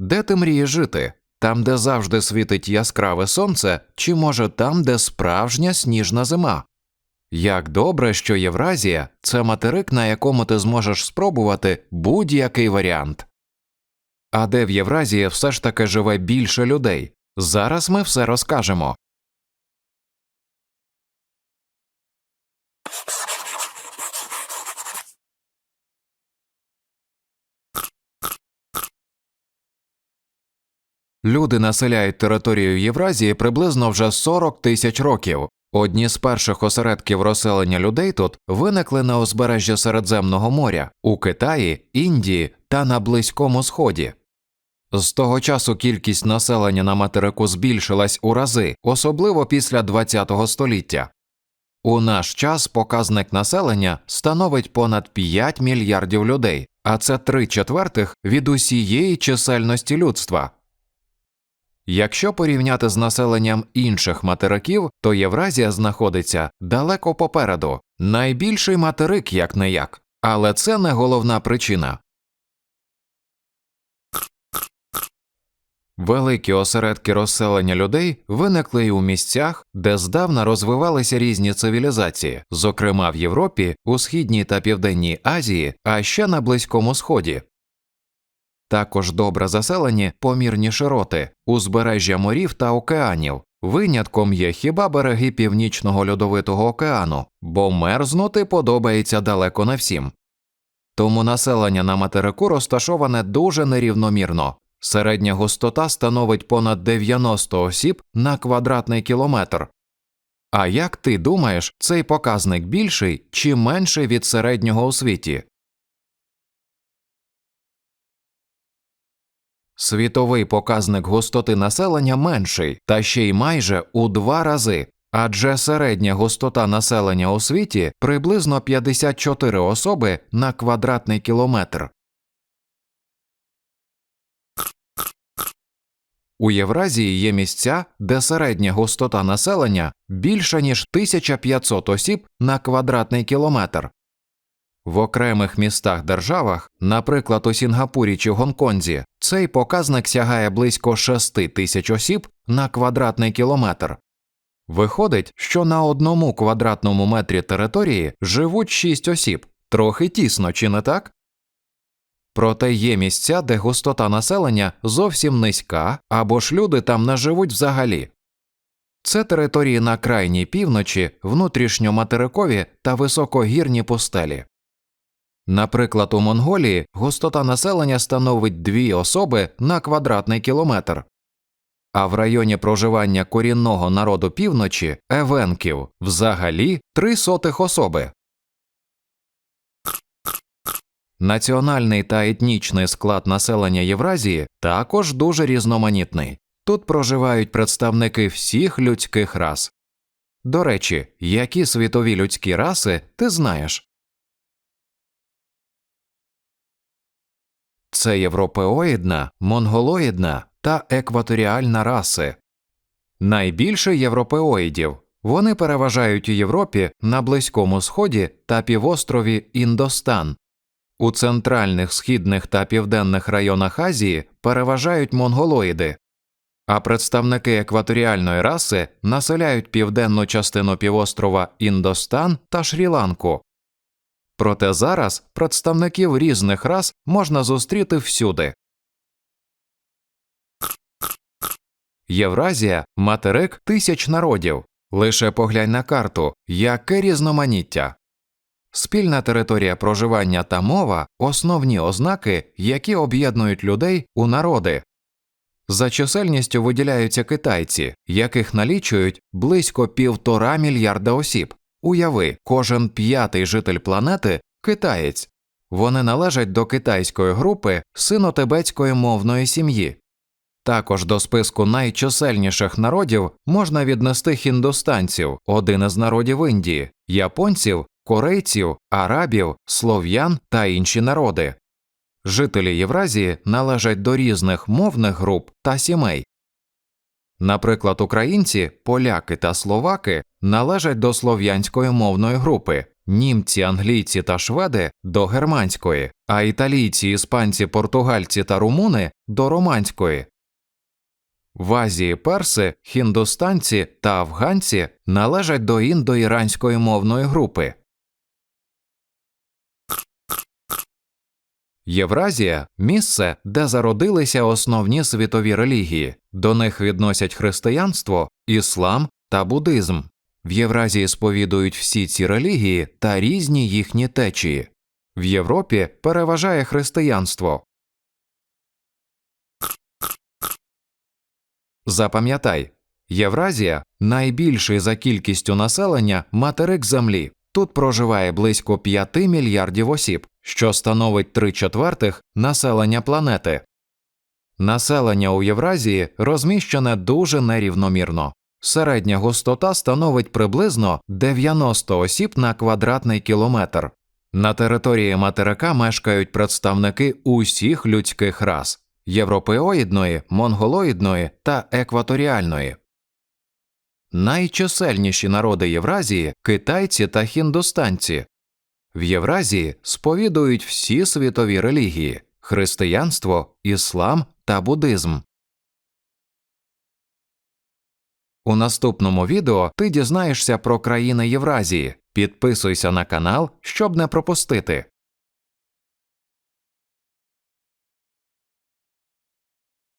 де ти мрієш жити? Там, де завжди світить яскраве сонце, чи може там, де справжня сніжна зима? Як добре, що Євразія це материк, на якому ти зможеш спробувати будь-який варіант. А де в Євразії все ж таки живе більше людей? Зараз ми все розкажемо. Люди населяють територію Євразії приблизно вже 40 тисяч років. Одні з перших осередків розселення людей тут виникли на узбережжі Середземного моря у Китаї, Індії та на Близькому Сході. З того часу кількість населення на материку збільшилась у рази, особливо після ХХ століття. У наш час показник населення становить понад 5 мільярдів людей, а це три четвертих від усієї чисельності людства. Якщо порівняти з населенням інших материків, то Євразія знаходиться далеко попереду, найбільший материк як не як, але це не головна причина. Великі осередки розселення людей виникли й у місцях, де здавна розвивалися різні цивілізації, зокрема в Європі, у Східній та Південній Азії, а ще на Близькому Сході. Також добре заселені помірні широти, узбережжя морів та океанів. Винятком є хіба береги Північного льодовитого океану, бо мерзнути подобається далеко не всім. Тому населення на материку розташоване дуже нерівномірно. Середня густота становить понад 90 осіб на квадратний кілометр. А як ти думаєш, цей показник більший чи менший від середнього у світі? Світовий показник густоти населення менший, та ще й майже у два рази, адже середня густота населення у світі приблизно 54 особи на квадратний кілометр. У Євразії є місця, де середня густота населення більша ніж 1500 осіб на квадратний кілометр. В окремих містах державах, наприклад, у Сінгапурі чи Гонконзі, цей показник сягає близько 6 тисяч осіб на квадратний кілометр. Виходить, що на одному квадратному метрі території живуть 6 осіб, трохи тісно, чи не так? Проте є місця, де густота населення зовсім низька, або ж люди там не живуть взагалі. Це території на крайній півночі, внутрішньоматерикові та високогірні пустелі. Наприклад, у Монголії густота населення становить дві особи на квадратний кілометр, а в районі проживання корінного народу півночі евенків взагалі три сотих особи. Національний та етнічний склад населення Євразії також дуже різноманітний. Тут проживають представники всіх людських рас. До речі, які світові людські раси ти знаєш? Це європеоїдна, монголоїдна та екваторіальна раси. Найбільше європеоїдів вони переважають у Європі на Близькому Сході та півострові Індостан. У центральних, східних та південних районах Азії переважають монголоїди, а представники екваторіальної раси населяють південну частину півострова Індостан та Шрі-Ланку. Проте зараз представників різних рас можна зустріти всюди. Євразія материк тисяч народів. Лише поглянь на карту, яке різноманіття. Спільна територія проживання та мова основні ознаки, які об'єднують людей у народи. За чисельністю виділяються китайці, яких налічують близько півтора мільярда осіб. Уяви, кожен п'ятий житель планети китаєць. Вони належать до китайської групи сино-тибетської мовної сім'ї. Також до списку найчисельніших народів можна віднести хіндустанців, один із народів Індії, японців, корейців, арабів, слов'ян та інші народи. Жителі Євразії належать до різних мовних груп та сімей. Наприклад, українці, поляки та словаки належать до слов'янської мовної групи, німці, англійці та шведи до германської, а італійці, іспанці, португальці та румуни до романської. В Азії перси, хіндустанці та афганці належать до індоіранської мовної групи. Євразія місце, де зародилися основні світові релігії. До них відносять християнство, іслам та буддизм. В Євразії сповідують всі ці релігії та різні їхні течії. В Європі переважає християнство. Запам'ятай, Євразія найбільший за кількістю населення материк Землі. Тут проживає близько 5 мільярдів осіб, що становить 3 четвертих населення планети. Населення у Євразії розміщене дуже нерівномірно. Середня густота становить приблизно 90 осіб на квадратний кілометр. На території материка мешкають представники усіх людських рас європеоїдної, монголоїдної та екваторіальної. Найчисельніші народи Євразії китайці та хіндустанці. В Євразії сповідують всі світові релігії християнство, іслам та буддизм. У наступному відео ти дізнаєшся про країни Євразії. Підписуйся на канал, щоб не пропустити.